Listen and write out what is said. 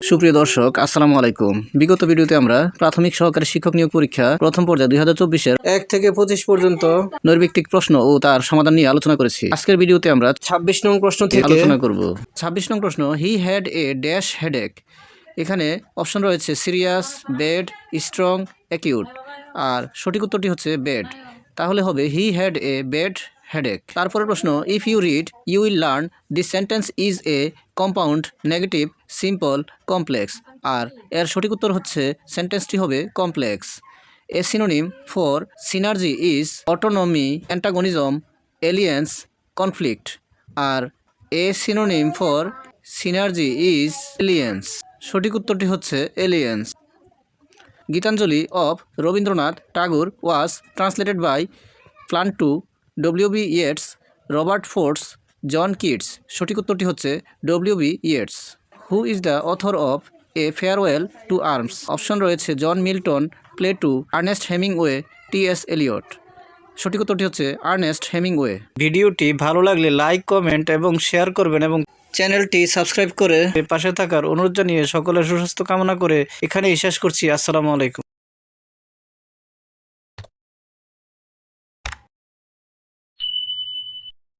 সুপ্রিয় দর্শক আসসালামু আলাইকুম। বিগত ভিডিওতে আমরা প্রাথমিক সহকারী শিক্ষক নিয়োগ পরীক্ষা প্রথম পর্যায়ে দুই হাজার চব্বিশের এক থেকে পঁচিশ পর্যন্ত নৈর্ব্যক্তিক প্রশ্ন ও তার সমাধান নিয়ে আলোচনা করেছি। আজকের ভিডিওতে আমরা ছাব্বিশ নং প্রশ্ন থেকে আলোচনা করব। ছাব্বিশ নং প্রশ্ন he had a dash headache এখানে অপশন রয়েছে সিরিয়াস বেড স্ট্রং অ্যাকিউট আর সঠিক উত্তরটি হচ্ছে বেড তাহলে হবে he had a bad headache তারপরের প্রশ্ন if you read you will learn this sentence is a compound negative simple complex আর এর সঠিক উত্তর হচ্ছে সেন্টেন্সটি হবে complex a synonym for synergy is autonomy antagonism alliance conflict R a synonym for synergy is alliance সঠিক উত্তরটি হচ্ছে alliance Gitanjali of Rabindranath Tagore was translated by Plato W B Yeats Robert Frost John Keats সঠিক উত্তরটি হচ্ছে W B Yeats who is the author of a farewell to arms option রয়েছে John Milton Plato Ernest Hemingway, T S Eliot. সঠিক উত্তরটি হচ্ছে Ernest Hemingway. ভিডিওটি ভালো লাগলে লাইক, কমেন্ট এবং শেয়ার করবেন এবং চ্যানেলটি সাবস্ক্রাইব করে পাশে থাকার অনুরোধ জানিয়ে সকলের সুস্বাস্থ্য কামনা করে এখানেই শেষ করছি। আসসালামু আলাইকুম।